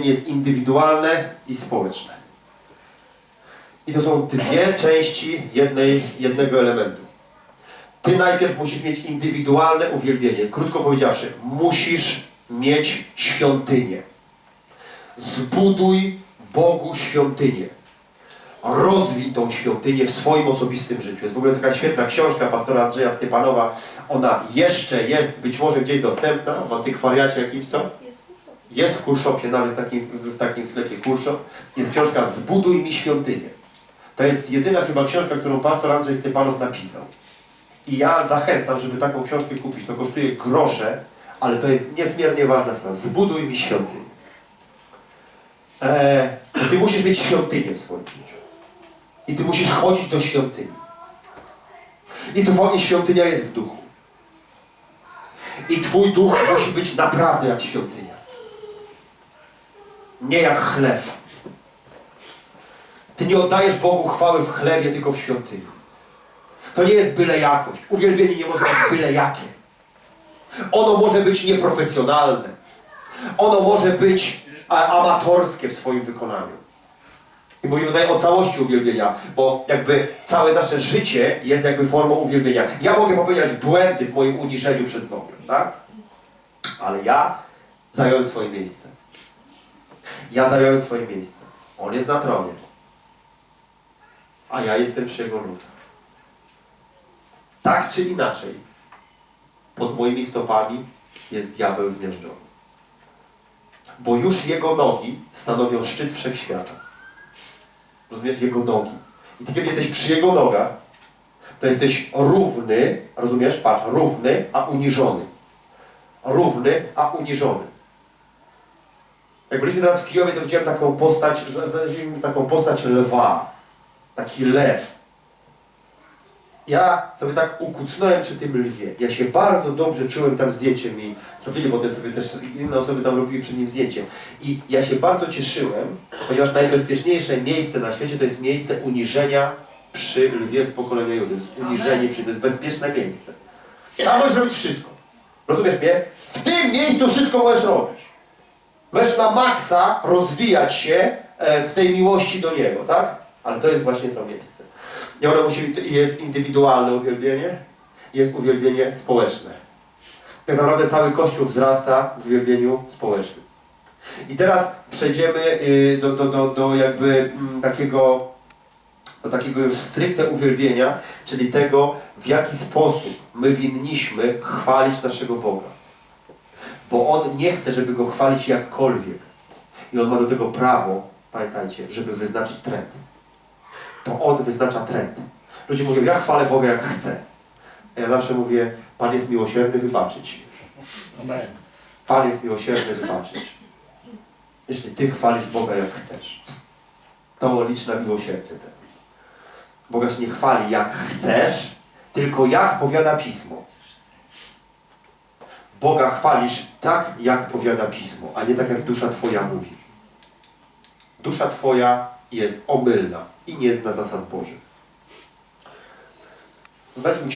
jest indywidualne i społeczne. I to są dwie części jednej, jednego elementu. Ty najpierw musisz mieć indywidualne uwielbienie. Krótko powiedziawszy, musisz mieć świątynię. Zbuduj Bogu świątynię. Rozwij tą świątynię w swoim osobistym życiu. Jest w ogóle taka świetna książka pastora Andrzeja Stepanowa. Ona jeszcze jest być może gdzieś dostępna w antykwariacie jakimś co? Jest w Kulszopie, nawet w takim, w takim sklepie Kulszop. Jest książka Zbuduj mi świątynię. To jest jedyna chyba książka, którą pastor Andrzej Stepanow napisał. I ja zachęcam, żeby taką książkę kupić. To kosztuje grosze, ale to jest niezmiernie ważna sprawa. Zbuduj mi świątynię. Eee, ty musisz mieć świątynię w swoim życiu. I ty musisz chodzić do świątyni. I twoja świątynia jest w duchu. I twój duch musi być naprawdę jak świątynia. Nie jak chlew. Ty nie oddajesz Bogu chwały w chlewie, tylko w świątyni. To nie jest byle jakość. Uwielbienie nie może być byle jakie. Ono może być nieprofesjonalne. Ono może być amatorskie w swoim wykonaniu. I mówimy tutaj o całości uwielbienia, bo jakby całe nasze życie jest jakby formą uwielbienia. Ja mogę popełniać błędy w moim uniżeniu przed Bogiem, tak? Ale ja zająłem swoje miejsce. Ja zająłem swoje miejsce. On jest na tronie. A ja jestem przy jego nóg. Tak czy inaczej, pod moimi stopami jest diabeł zmiażdżony. Bo już jego nogi stanowią szczyt wszechświata. Rozumiesz? Jego nogi. I ty kiedy jesteś przy jego nogach, to jesteś równy, rozumiesz? Patrz, równy, a uniżony. Równy, a uniżony. Jak byliśmy teraz w Kijowie, to widziałem taką postać, znaleźliśmy taką postać lwa. Taki lew. Ja sobie tak ukucnąłem przy tym lwie. Ja się bardzo dobrze czułem tam zdjęcie mi. Zrobili potem sobie też, inne osoby tam robiły przy nim zdjęcie. I ja się bardzo cieszyłem, ponieważ najbezpieczniejsze miejsce na świecie to jest miejsce uniżenia przy lwie z pokolenia Judy. Uniżenie przy, to jest bezpieczne miejsce. Tam możesz robić wszystko. Rozumiesz mnie? W tym miejscu wszystko możesz robić. Możesz na maksa rozwijać się e, w tej miłości do Niego, tak? Ale to jest właśnie to miejsce. I ono musi, jest indywidualne uwielbienie, jest uwielbienie społeczne. Tak naprawdę cały Kościół wzrasta w uwielbieniu społecznym. I teraz przejdziemy y, do, do, do, do jakby mm, takiego, do takiego już stricte uwielbienia, czyli tego, w jaki sposób my winniśmy chwalić naszego Boga. Bo On nie chce, żeby Go chwalić jakkolwiek. I On ma do tego prawo, pamiętajcie, żeby wyznaczyć trend to On wyznacza trend. Ludzie mówią, ja chwalę Boga jak chcę. A ja zawsze mówię, Pan jest miłosierny, wybaczyć. Amen. Pan jest miłosierny, wybaczyć. Jeśli Ty chwalisz Boga jak chcesz, to licz na miłosierdzie tego. Boga się nie chwali jak chcesz, tylko jak powiada Pismo. Boga chwalisz tak, jak powiada Pismo, a nie tak, jak dusza Twoja mówi. Dusza Twoja jest omylna i nie zna zasad Bożych. Weźmy